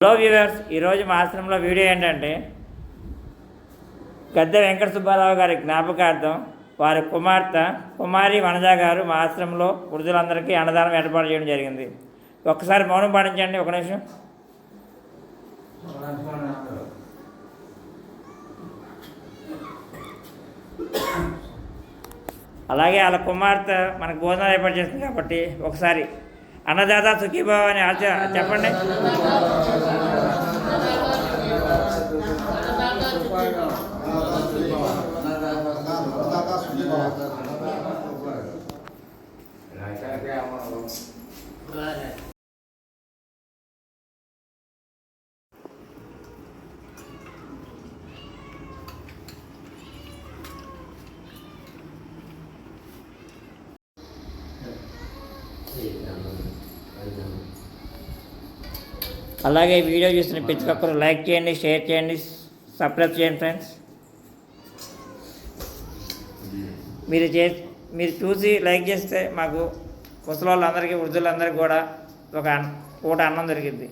Hello viewers ఈరోజు మా ఆశ్రమంలో వీడియో ఏంటంటే గద్దె వెంకట సుబ్బారావు గారి జ్ఞాపకార్థం వారి కుమార్తె కుమారి వనజ గారు మా ఆశ్రమంలో వృద్ధులందరికీ అన్నదానం ఏర్పాటు చేయడం జరిగింది. ఒక్కసారి మౌనం పాటించండి ఒక నిమిషం. అలాగే వాళ్ళ కుమార్తె మనకు భోజనాలు ఏర్పాటు చేస్తుంది కాబట్టి ఒకసారి అన్నదాత సుఖీభావ అని ఆచ చెప్పండి అలాగే వీడియో చూసిన ప్రతి ఒక్కరు లైక్ చేయండి షేర్ చేయండి సబ్స్క్రైబ్ చేయండి ఫ్రెండ్స్. మీరు చే మీరు చూసి లైక్ చేస్తే మాకు ముసలి వాళ్ళందరికీ వృద్ధులందరికీ కూడా ఒక పూట అన్నం దొరికింది